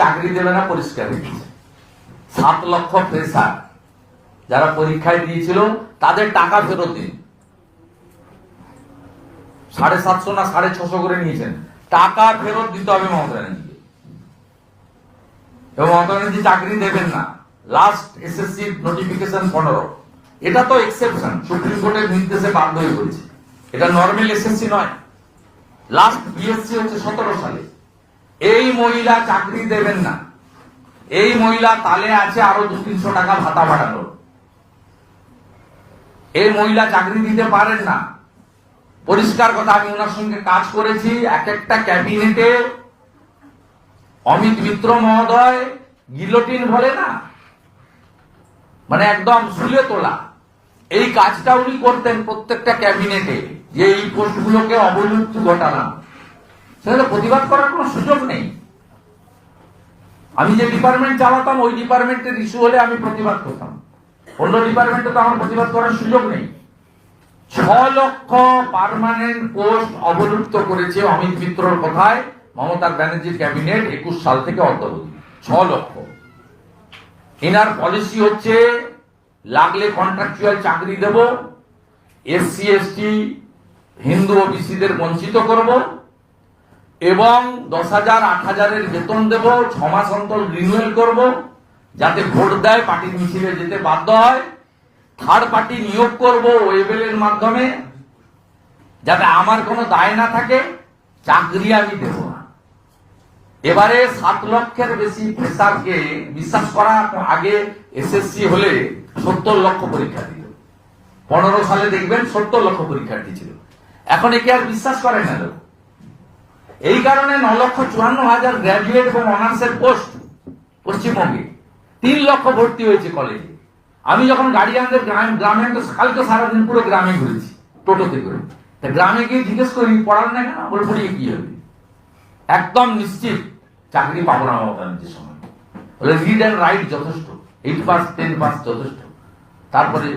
চাকরি দেবে না, পরিষ্কার সাত লক্ষ ফ্রেশার যারা পরীক্ষায় দিয়েছিল, তাদের টাকা ফেরত দিন সাড়ে সাতশো না সাড়ে ছশো করে নিয়েছেন। টাকা ফেরত দিতে হবে মমতা ব্যানার্জিকে। এবং মমতা ব্যানার্জি চাকরি দেবেন না। লাস্ট এসএসসি নোটিফিকেশন পনেরো। এটা তো এক্সেপশন সুপ্রিম কোর্টের নির্দেশে বাধ্য হয়ে পড়েছে এটা নর্মাল এসএসসি নয়। লাস্ট বিএসসি হচ্ছে সতেরো সালে। এই মহিলা চাকরি দেবেন না। এই মহিলা তালে আছে আরও দু তিনশো টাকা ভাতা বাড়ানোর। এই মহিলা চাকরি দিতে পারেন না। পরিষ্কার কথা, আমি ওনার সঙ্গে কাজ করেছি, এক একটা ক্যাবিনেটে অমিত মিত্র মহোদয় গিলোটিন বলে না। মানে একদম শুলে তোলা। এই কাজটা উনি করতেন প্রত্যেকটা ক্যাবিনেটে, যে এই পোস্টগুলোকে অবলুপ্তি ঘটালাম। সেখানে প্রতিবাদ করার কোনো সুযোগ নেই। আমি যে ডিপার্টমেন্ট চালাতাম, ওই ডিপার্টমেন্টের ইস্যু হলে আমি প্রতিবাদ করতাম। অন্য ডিপার্টমেন্টে তো আমার প্রতিবাদ করার সুযোগ নেই। ছ লক্ষ পার্মানেন্ট পোস্ট অবলুপ্ত করেছে অমিত মিত্রর কথায় মমতা ব্যানার্জির ক্যাবিনেট একুশ সাল থেকে অদ্যাবধি ছ লক্ষ। এনার পলিসি হচ্ছে, লাগলে কন্ট্রাকচুয়াল চাকরি দেব এসসি এসটি, হিন্দু ওবিসিদের বঞ্চিত করব এবং দশ হাজার, আট হাজারের বেতন দেব, ছ মাস অন্তর রিনিউয়াল করব, যাতে ভোট দেয় পার্টির মিছিলে যেতে বাধ্য হয়। থার্ড পার্টি নিয়োগ করব ওয়েবেলের মাধ্যমে, যাতে আমার কোনো দায় না থাকে, চাকরি আমি দেব না। এবারে সাত লক্ষের বেশি ফ্রেশারকে বিশ্বাস করা আগে এসএসসি হলে সত্তর লক্ষ পরীক্ষা দিল। পনেরো সালে দেখবেন সত্তর লক্ষ পরীক্ষার্থী ছিল। এখন একে আর বিশ্বাস করে না লোক। এই কারণে ন লক্ষ চুয়ান্ন হাজার গ্র্যাজুয়েট এবং অনার্সের পোস্ট পশ্চিমবঙ্গে। তিন লক্ষ ভর্তি হয়েছে কলেজে আমি যখন গার্ডিয়ানদের গ্রামে গ্রামে তো কালকে সারাদিন পুরো গ্রামে ঘুরেছি, টোটোতে করে। তা গ্রামে গিয়ে জিজ্ঞেস করি, পড়ার না? কেন বলে পড়িয়ে কি হবে? একদম নিশ্চিত চাকরি পাবো না মমতা ব্যানার্জির সময় বলে রিড অ্যান্ড রাইট যথেষ্ট। এইট পাস টেন পাস যথেষ্ট। তারপরে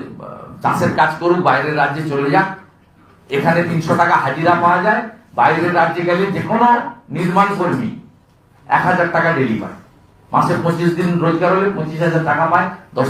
চাষের কাজ করুক, বাইরের রাজ্যে চলে যাক। এখানে তিনশো টাকা হাজিরা পাওয়া যায়। বাইরের রাজ্যে গেলে যে কোনো নির্মাণ কর্মী এক হাজার টাকা ডেলি পায় মাসে পঁচিশ দিন রোজগার হলে পঁচিশ হাজার টাকা পায়, দশ